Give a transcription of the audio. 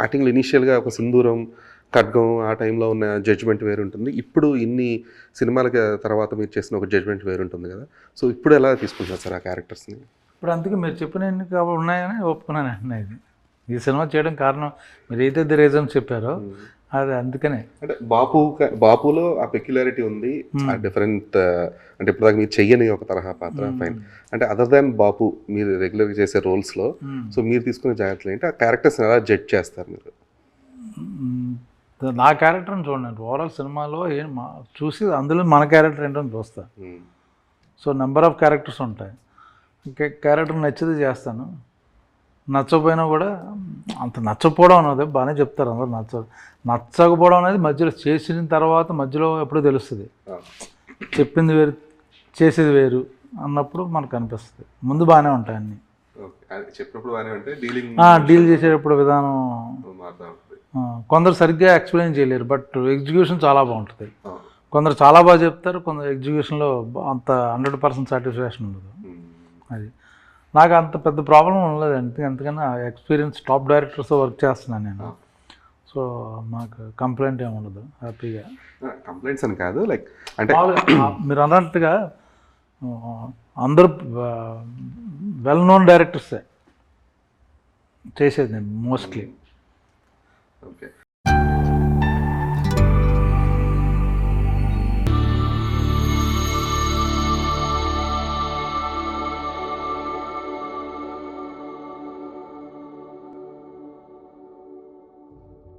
స్టార్టింగ్లో ఇనీషియల్గా ఒక సింధూరం ఖడ్గం ఆ టైంలో ఉన్న జడ్జ్మెంట్ వేరు ఉంటుంది. ఇప్పుడు ఇన్ని సినిమాలకి తర్వాత మీరు చేసిన ఒక జడ్జ్మెంట్ వేరు ఉంటుంది కదా. సో ఇప్పుడు ఎలా తీసుకుంటారు సార్ ఆ క్యారెక్టర్స్ని ఇప్పుడు అందుకే మీరు చెప్పిన ఎన్ని ఉన్నాయని ఒప్పుకున్నాను ఇది. ఈ సినిమా చేయడం కారణం మీరు ఏదైతే రీజన్ చెప్పారో అది అందుకనే. అంటే బాపు బాపులో ఆ పెక్యులారిటీ ఉంది. ఆ డిఫరెంట్ అంటే ఇప్పుడు దాకా మీరు చెయ్యని ఒక తరహా పాత్ర ఫైన్ అంటే అదర్ దాన్ బాపు మీరు రెగ్యులర్గా చేసే రోల్స్లో Hmm. సో మీరు తీసుకునే జాగ్రత్తలు ఏంటి? ఆ క్యారెక్టర్స్ ఎలా జడ్జ్ చేస్తారు మీరు. నా క్యారెక్టర్ని చూడండి ఓవరాల్ సినిమాలో ఏం చూసి అందులో మన క్యారెక్టర్ ఏంటో చూస్తా. Hmm. So number of characters ఉంటాయి. క్యారెక్టర్ నచ్చితే చేస్తాను. నచ్చకపోయినా కూడా అంత నచ్చకపోవడం అనేది బాగానే చెప్తారు అందరూ నచ్చ నచ్చకపోవడం అనేది మధ్యలో చేసిన తర్వాత మధ్యలో ఎప్పుడో తెలుస్తుంది. చెప్పింది వేరు చేసేది వేరు అన్నప్పుడు మనకు అనిపిస్తుంది. ముందు బాగానే ఉంటాయి అన్నీ. డీల్ చేసేటప్పుడు విధానం కొందరు సరిగ్గా ఎక్స్ప్లెయిన్ చేయలేరు బట్ ఎగ్జిక్యూషన్ చాలా బాగుంటుంది. కొందరు చాలా బాగా చెప్తారు కొందరు ఎగ్జిక్యూషన్లో అంత హండ్రెడ్ పర్సెంట్ సాటిస్ఫాక్షన్ ఉండదు. అది. నాకు అంత పెద్ద ప్రాబ్లం ఉండలేదు ఎందుకు ఎందుకన్నా ఎక్స్పీరియన్స్ టాప్ డైరెక్టర్స్తో వర్క్ చేస్తున్నాను నేను. సో మాకు కంప్లైంట్ ఏమి ఉండదు. హ్యాపీగా కంప్లైంట్స్ అని కాదు లైక్ అంటే మీరు అన్నట్టుగా అందరూ వెల్ నోన్ డైరెక్టర్సే చేసేది నేను మోస్ట్లీ ఓకే.